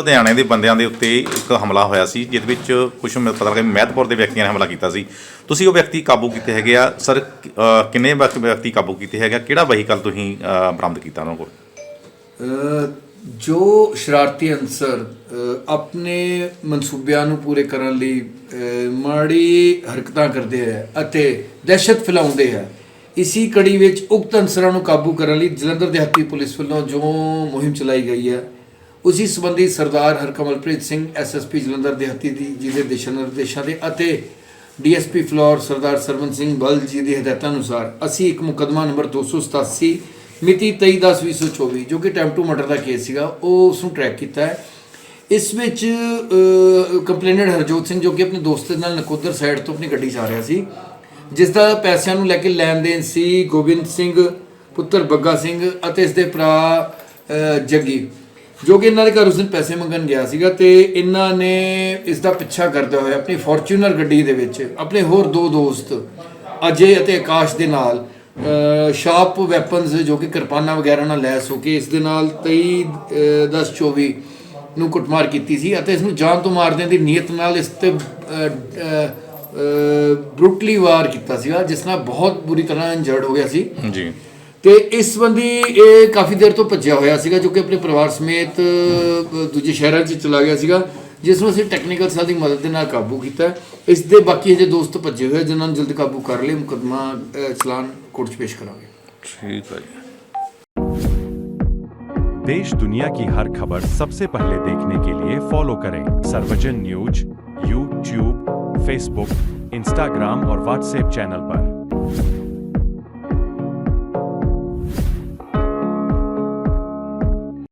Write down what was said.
ਲੁਧਿਆਣੇ ਦੇ ਬੰਦਿਆਂ ਦੇ ਉੱਤੇ ਇੱਕ ਹਮਲਾ ਹੋਇਆ ਸੀ, ਜਿਹਦੇ ਵਿੱਚ ਕੁਝ ਮੈਨੂੰ ਪਤਾ ਲੱਗਾ ਵੀ ਮਹਿਤਪੁਰ ਦੇ ਵਿਅਕਤੀਆਂ ਨੇ ਹਮਲਾ ਕੀਤਾ ਸੀ। ਤੁਸੀਂ ਉਹ ਵਿਅਕਤੀ ਕਾਬੂ ਕੀਤੇ ਹੈਗੇ ਆ? ਸਰ ਕਿੰਨੇ ਵਿਅਕਤੀ ਕਾਬੂ ਕੀਤੇ ਹੈਗੇ ਆ? ਕਿਹੜਾ ਵਹੀਕਲ ਤੁਸੀਂ ਬਰਾਮਦ ਕੀਤਾ ਉਹਨਾਂ ਕੋਲ? ਜੋ ਸ਼ਰਾਰਤੀ ਅਨਸਰ ਆਪਣੇ ਮਨਸੂਬਿਆਂ ਨੂੰ ਪੂਰੇ ਕਰਨ ਲਈ ਮਾੜੀ ਹਰਕਤਾਂ ਕਰਦੇ ਹੈ ਅਤੇ ਦਹਿਸ਼ਤ ਫੈਲਾਉਂਦੇ ਹੈ ਇਸੀ ਕੜੀ ਵਿੱਚ ਉਕਤ ਅਨਸਰਾਂ ਨੂੰ ਕਾਬੂ ਕਰਨ ਲਈ ਜਲੰਧਰ ਦਿਹਾਤੀ ਪੁਲਿਸ ਵੱਲੋਂ ਜੋ ਮੁਹਿੰਮ ਚਲਾਈ ਗਈ ਹੈ ਉਸੇ ਸੰਬੰਧੀ ਸਰਦਾਰ ਹਰਕਮਲਪ੍ਰੀਤ ਸਿੰਘ ਐਸਐਸਪੀ ਜਲੰਧਰ ਦਿਹਾਤੀ ਦੀ ਜੀ ਦੇ ਦਿਸ਼ਾ ਨਿਰਦੇਸ਼ਾਂ ਦੇ ਅਤੇ ਡੀਐਸਪੀ ਫਲੋਰ ਸਰਦਾਰ ਸਰਵਨ ਸਿੰਘ ਬਲ ਜੀ ਦੀ ਹਦਾਇਤਾਂ ਅਨੁਸਾਰ ਅਸੀਂ ਇੱਕ ਮੁਕਦਮਾ ਨੰਬਰ 287 ਮਿਤੀ 23/10/2024 ਜੋ ਕਿ ਟੈਂਪ ਟੂ ਮਰਡਰ ਦਾ ਕੇਸ ਸੀਗਾ ਉਹ ਉਸ ਨੂੰ ਟਰੈਕ ਕੀਤਾ ਹੈ। ਇਸ ਵਿੱਚ ਕੰਪਲੇਨਡ ਹਰਜੋਤ ਸਿੰਘ ਜੋ ਕਿ ਆਪਣੇ ਦੋਸਤ ਦੇ ਨਾਲ ਨਕੋਦਰ ਸਾਈਡ ਤੋਂ ਆਪਣੀ ਗੱਡੀ 'ਚ ਆ ਰਿਹਾ ਸੀ ਜਿਸ ਦਾ ਪੈਸਿਆਂ ਨੂੰ ਲੈ ਕੇ ਲੈਣ ਦੇਣ ਸੀ ਗੋਬਿੰਦ ਸਿੰਘ ਪੁੱਤਰ ਬੱਗਾ ਸਿੰਘ ਅਤੇ ਇਸ ਦੇ ਭਰਾ ਅ, ਜੱਗੀ। ਜੋ ਕਿ ਇਹਨਾਂ ਦੇ ਘਰ ਉਸ ਦਿਨ ਪੈਸੇ ਮੰਗਣ ਗਿਆ ਸੀਗਾ ਤੇ ਇਹਨਾਂ ਨੇ ਇਸ ਦਾ ਪਿੱਛਾ ਕਰਦਾ ਹੋਇਆ ਆਪਣੀ ਫੋਰਚੂਨਰ ਗੱਡੀ ਦੇ ਵਿੱਚ ਆਪਣੇ ਹੋਰ ਦੋ ਦੋਸਤ ਅਜੇ ਅਤੇ ਆਕਾਸ਼ ਦੇ ਨਾਲ ਸ਼ਾਰਪ ਵੈਪਨਸ ਜੋ ਕਿ ਕਿਰਪਾਨਾਂ ਵਗੈਰਾ ਨਾਲ ਲੈਸ ਹੋ ਕੇ ਇਸ ਦੇ ਨਾਲ 23 ਅ, 10 24 ਨੂੰ ਕੁੱਟਮਾਰ ਕੀਤੀ ਸੀ ਅਤੇ ਇਸ ਨੂੰ ਜਾਨ ਤੋਂ ਮਾਰ ਦੇਣ ਦੀ ਨੀਅਤ ਨਾਲ ਇਸ ਤੇ ਬਰੂਟਲੀ ਵਾਰ ਕੀਤਾ ਸੀਗਾ ਜਿਸ ਨਾਲ ਬਹੁਤ ਬੁਰੀ ਤਰ੍ਹਾਂ ਇੰਜਰਡ ਹੋ ਗਿਆ ਸੀ। ਜੀ। ਤੇ ਇਸ ਸੰਬੰਧੀ ਇਹ ਕਾਫੀ ਦੇਰ ਤੋਂ ਭੱਜਿਆ ਹੋਇਆ ਸੀਗਾ ਜੋ ਕਿ ਆਪਣੇ ਪਰਿਵਾਰ ਸਮੇਤ ਅ, ਦੂਜੇ ਸ਼ਹਿਰਾਂ 'ਚ ਚਲਾ ਗਿਆ ਸੀਗਾ ਜਿਸ ਨੂੰ ਅਸੀਂ ਟੈਕਨੀਕਲ ਸੈੱਲ ਦੀ ਮਦਦ ਦੇ ਨਾਲ ਕਾਬੂ ਕੀਤਾ ਹੈ। ਇਸ ਦੇ ਬਾਕੀ ਅਜੇ ਦੋਸਤ ਭੱਜੇ ਹੋਏ ਆ, ਜਿਨ੍ਹਾਂ ਨੂੰ ਜਲਦ ਕਾਬੂ ਕਰ ਲਈ ਮੁਕਦਮਾ ਅ, ਚਲਾਨ ਕੋਰਟ 'ਚ ਪੇਸ਼ ਕਰਾਂਗੇ ਠੀਕ ਹੈ ਜੀ देश दुनिया की हर खबर सबसे पहले देखने के लिए फॉलो करें Sarvajan News YouTube Facebook Instagram और व्हाट्सएप चैनल पर